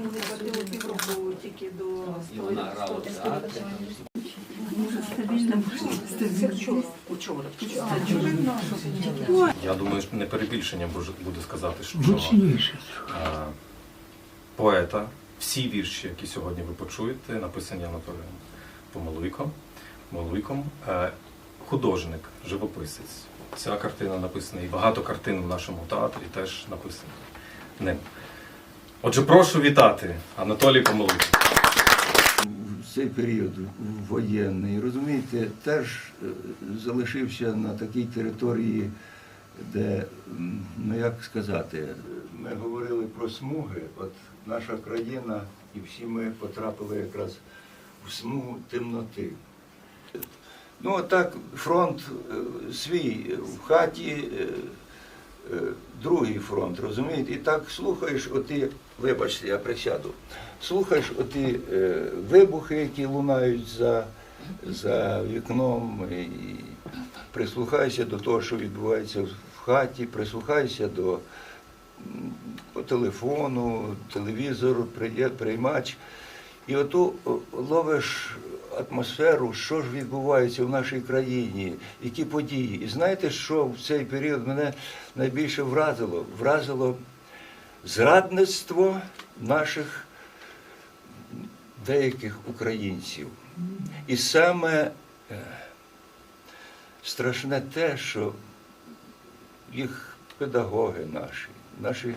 було тільки до І вона грала в театрі. Я думаю, що не перебільшення буде сказати, що е, поета, всі вірші, які сьогодні ви почуєте, написані Анатолієм Помилуйком, Помилуйком, е, художник, живописець. Ця картина написана і багато картин в нашому театрі теж написані ним. Отже, прошу вітати Анатолій Помилуйко. В цей період воєнний, розумієте, теж е, залишився на такій території, де, ну як сказати, ми говорили про смуги. От наша країна і всі ми потрапили якраз в смугу темноти. Ну, отак фронт е, свій в хаті, е, другий фронт, розумієте? І так слухаєш оті, вибачте, я присяду, слухаєш оті е, вибухи, які лунають за, за вікном, і прислухаєшся до того, що відбувається в хаті, прислухаєшся до телефону, телевізору, приймач. І оту ловиш атмосферу, що ж відбувається в нашій країні, які події. І знаєте, що в цей період мене найбільше вразило? Вразило зрадництво наших деяких українців. І саме е, страшне те, що їх педагоги наші, наші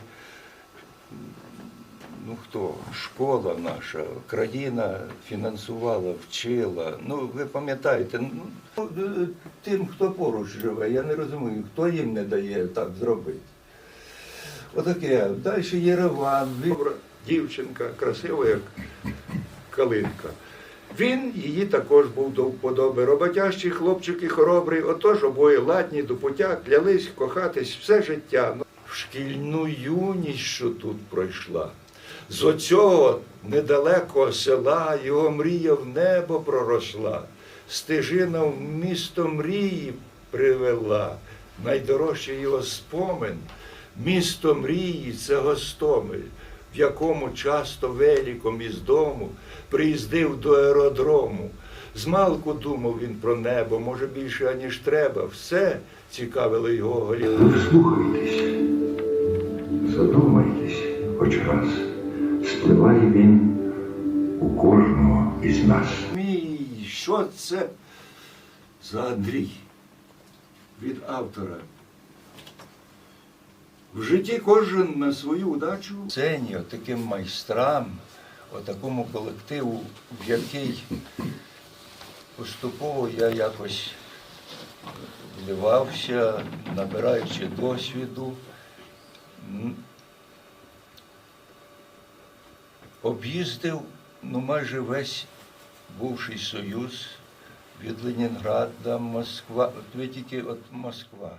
ну хто, школа наша, країна фінансувала, вчила. Ну, ви пам'ятаєте, ну, е, тим, хто поруч живе, я не розумію, хто їм не дає так зробити. Отаке. Далі Єреван, Добра дівчинка, красива, як калинка. Він її також був до вподоби. Роботящий хлопчик і хоробрий, отож обоє ладні до пуття, клялись кохатись все життя. Ну, В шкільну юність, що тут пройшла. З оцього недалекого села його мрія в небо проросла, стежина в місто мрії привела. Найдорожчий його спомин, місто мрії це Гостомель, в якому часто великом із дому приїздив до аеродрому. Змалку думав він про небо, може більше, аніж треба. Все цікавило його горіло. Слухайтесь, задумайтесь хоч раз, спливає він у кожного із нас. Мій, що це за Андрій від автора? В житті кожен на свою удачу. Сцені, таким майстрам, отакому колективу, в який поступово я якось вливався, набираючи досвіду. Об'їздив ну, майже весь бувший Союз від Ленінграда, Москва, от ви тільки от Москва.